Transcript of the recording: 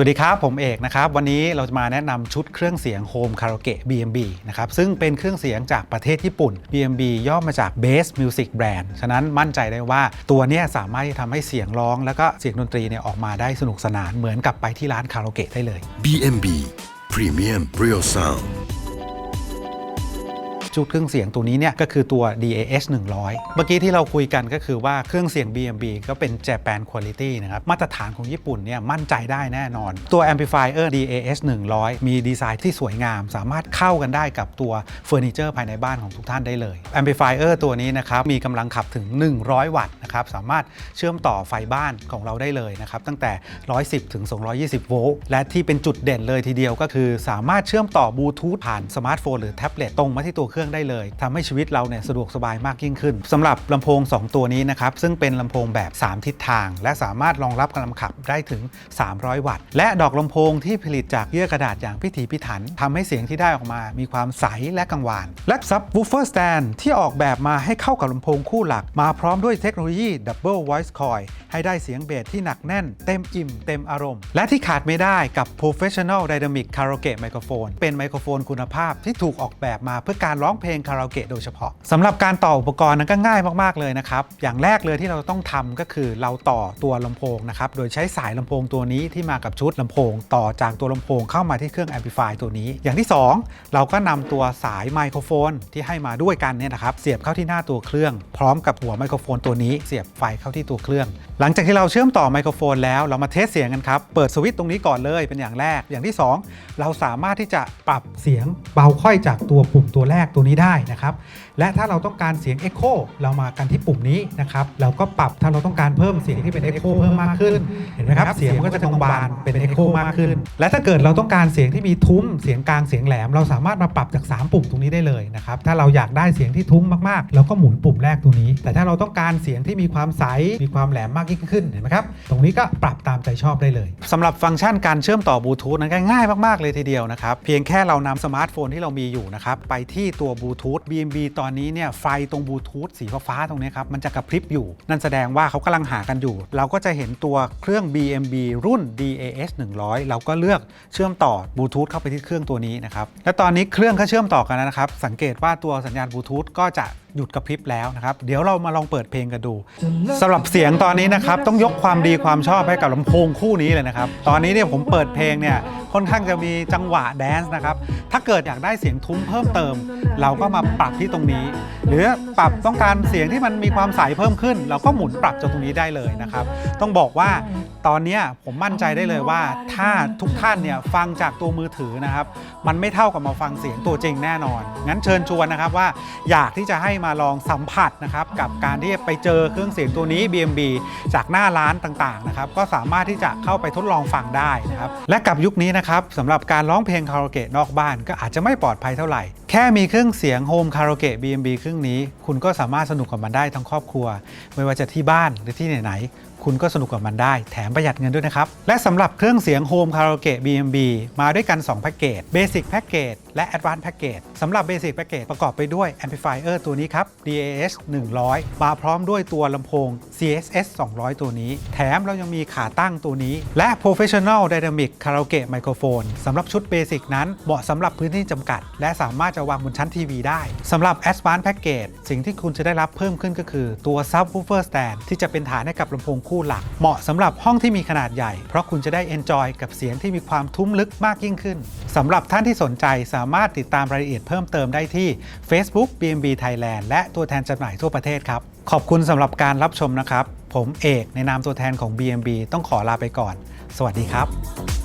สวัสดีครับ ผมเอกนะครับ วันนี้เราจะมาแนะนำชุดเครื่องเสียงโฮมคาราโอเกะ BMB นะครับ ซึ่งเป็นเครื่องเสียงจากประเทศญี่ปุ่น BMB ย่อมาจาก Bass Music Brand ฉะนั้นมั่นใจได้ว่าตัวนี้สามารถที่ทำให้เสียงร้อง แล้วก็เสียงดนตรีเนี่ยออกมาได้สนุกสนานเหมือนกับไปที่ร้านคาราโอเกะได้เลย BMB Premium Real Sound ชุดเครื่องเสียงตัวนี้เนี่ยก็คือตัว DAS 100 เมื่อกี้ที่เราคุยกันก็คือว่าเครื่องเสียง BMB ก็เป็น Japan Quality นะครับ มาตรฐานของญี่ปุ่นเนี่ยมั่นใจได้แน่นอน ตัว Amplifier DAS 100 มีดีไซน์ที่สวยงาม สามารถเข้ากันได้กับตัวเฟอร์นิเจอร์ภายในบ้านของทุกท่านได้เลย Amplifier ตัวนี้นะครับมีกำลังขับถึง 100 วัตต์นะครับสามารถเชื่อมต่อไฟบ้านของเราได้เลยนะครับตั้งแต่ 110 ถึง 220 โวลต์และที่เป็นจุดเด่นเลยทีเดียวก็คือสามารถเชื่อมต่อบลูทูธผ่านสมาร์ทโฟนหรือแท็บเล็ตตรงมาที่ตัวเครื่องได้เลยทำให้ชีวิตเราเนี่ยสะดวกสบายมากยิ่งขึ้นสำหรับลำโพง 2 ตัวนี้นะครับ ซึ่งเป็นลำโพงแบบ 3 ทิศทาง และสามารถรองรับกำลังขับได้ถึง 300 วัตต์ และดอกลำโพงที่ผลิตจากเยื่อกระดาษอย่างพิถีพิถันทำให้เสียงที่ได้ออกมามีความใสและกังวาน และซับวูฟเฟอร์สแตนที่ออกแบบมาให้เข้ากับลำโพงคู่หลัก มาพร้อมด้วยเทคโนโลยี Double Voice Coil ให้ได้เสียงเบสที่หนักแน่น เต็มอิ่มเต็มอารมณ์ และที่ขาดไม่ได้กับ Professional Dynamic Karaoke Microphone เป็นไมโครโฟนคุณภาพที่ถูกออกแบบมาเพื่อการร้อง้องเพลงคาราโอเกะโดยเฉพาะสำหรับการต่ออุปกรณ์นั้นก็ง่ายมากๆเลยนะครับ อย่างแรกเลยที่เราต้องทำก็คือเราต่อตัวลำโพงนะครับ โดยใช้สายลำโพงตัวนี้ที่มากับชุดลำโพง ต่อจากตัวลำโพงเข้ามาที่เครื่อง Amplify ตัวนี้ อย่างที่ 2 เราก็นำตัวสายไมโครโฟนที่ให้มาด้วยกันเนี่ยนะครับเสียบเข้าที่หน้าตัวเครื่อง พร้อมกับหัวไมโครโฟนตัวนี้ เสียบไฟเข้าที่ตัวเครื่อง หลังจากที่เราเชื่อมต่อไมโครโฟนแล้วเรามาเทสเสียงกันครับเปิดสวิตช์ตรงนี้ก่อนเลยเป็นอย่างแรก อย่างที่ 2 เราสามารถที่จะปรับเสียงเบาค่อยจากตัวปุ่มตัวแรกตัวนี้ได้นะครับ และถ้าเราต้องการเสียง Echo เรามากันที่ปุ่มนี้นะครับ เราก็ปรับถ้าเราต้องการเพิ่มเสียงที่เป็น Echo เพิ่มมากขึ้น เห็นไหมครับ เสียงมันก็จะบานเป็น Echo มากขึ้น และถ้าเกิดเราต้องการเสียงที่มีทุ้ม เสียงกลาง เสียงแหลม เราสามารถมาปรับจาก 3 ปุ่มตรงนี้ได้เลยนะครับ ถ้าเราอยากได้เสียงที่ทุ้มมากๆ เราก็หมุนปุ่มแรกตัวนี้ แต่ถ้าเราต้องการเสียงที่มีความใส มีความแหลมมากยิ่งขึ้น เห็นไหมครับ ตรงนี้ก็ปรับตามใจชอบได้เลยสำหรับฟังก์ชันการเชื่อมต่อบลูทูธนั้นก็ง่ายมากๆเลยทีเดียวนะครับ เพียงแค่เรานำสมาร์ทโฟนที่เรามีอยู่นะครับไปที่ตัวบลูทูธ BMB ตอนนี้เนี่ยไฟตรงบลูทูธสีฟ้าๆตรงนี้ครับมันจะกระพริบอยู่ นั่นแสดงว่าเขากำลังหากันอยู่ เราก็จะเห็นตัวเครื่อง BMB รุ่น DAS 100 เราก็เลือกเชื่อมต่อบลูทูธเข้าไปที่เครื่องตัวนี้นะครับและตอนนี้เครื่องก็เชื่อมต่อกันแล้วนะครับ สังเกตว่าตัวสัญญาณบลูทูธก็จะหยุดกระพริบแล้วนะครับ เดี๋ยวเรามาลองเปิดเพลงกันดูสำหรับเสียงตอนนี้นะครับ ต้องยกความดีความชอบให้กับลำโพงคู่นี้เลยนะครับ ตอนนี้เนี่ยผมเปิดเพลงเนี่ย ค่อนข้างจะมีจังหวะแดนซ์นะครับ ถ้าเกิดอยากได้เสียงทุ้มเพิ่มเติม เราก็มาปรับที่ตรงนี้ หรือปรับต้องการเสียงที่มันมีความใสเพิ่มขึ้น เราก็หมุนปรับจากตรงนี้ได้เลยนะครับ ต้องบอกว่า ตอนเนี้ยผมมั่นใจได้เลยว่าถ้าทุกท่านเนี่ยฟังจากตัวมือถือนะครับ มันไม่เท่ากับมาฟังเสียงตัวจริงแน่นอน งั้นเชิญชวนนะครับว่าอยากที่จะให้มาลองสัมผัสนะครับกับการที่ไปเจอเครื่องเสียงตัวนี้ BMB จากหน้าร้านต่างๆนะครับก็สามารถที่จะเข้าไปทดลองฟังได้นะครับและกับยุคนี้นะครับสำหรับการร้องเพลงคาราโอเกะนอกบ้านก็อาจจะไม่ปลอดภัยเท่าไหร่ แค่มีเครื่องเสียงโฮมคาราโอเกะ BMB เครื่องนี้ คุณก็สามารถสนุกกับมันได้ทั้งครอบครัว ไม่ว่าจะที่บ้านหรือที่ไหนๆคุณก็สนุกกับมันได้ แถมประหยัดเงินด้วยนะครับ และสำหรับเครื่องเสียงโฮมคาราโอเกะ BMB มาด้วยกัน 2 แพ็กเกจ Basic Package และ Advanced Package สำหรับ Basic Package ประกอบไปด้วย Amplifier ตัวนี้ครับ DAS 100 มาพร้อมด้วยตัวลำโพง CSS 200 ตัวนี้ แถมเรายังมีขาตั้งตัวนี้ และ Professional Dynamic Karaoke Microphone สำหรับชุด Basic นั้นเหมาะสำหรับพื้นที่จำกัด และสามารถจะวางบนชั้นทีวีได้สำหรับ Advanced Package สิ่งที่คุณจะได้รับเพิ่มขึ้นก็คือตัว Subwoofer Stand ที่จะเป็นฐานให้กับลำโพงคู่หลัก เหมาะสำหรับห้องที่มีขนาดใหญ่ เพราะคุณจะได้เอนจอยกับเสียงที่มีความทุ้มลึกมากยิ่งขึ้นสำหรับท่านที่สนใจสามารถติดตามรายละเอียดเพิ่มเติมได้ที่ Facebook BMB Thailand และตัวแทนจำหน่ายทั่วประเทศครับ ขอบคุณสำหรับการรับชมนะครับ ผมเอกในนามตัวแทนของ BMB ต้องขอลาไปก่อน สวัสดีครับ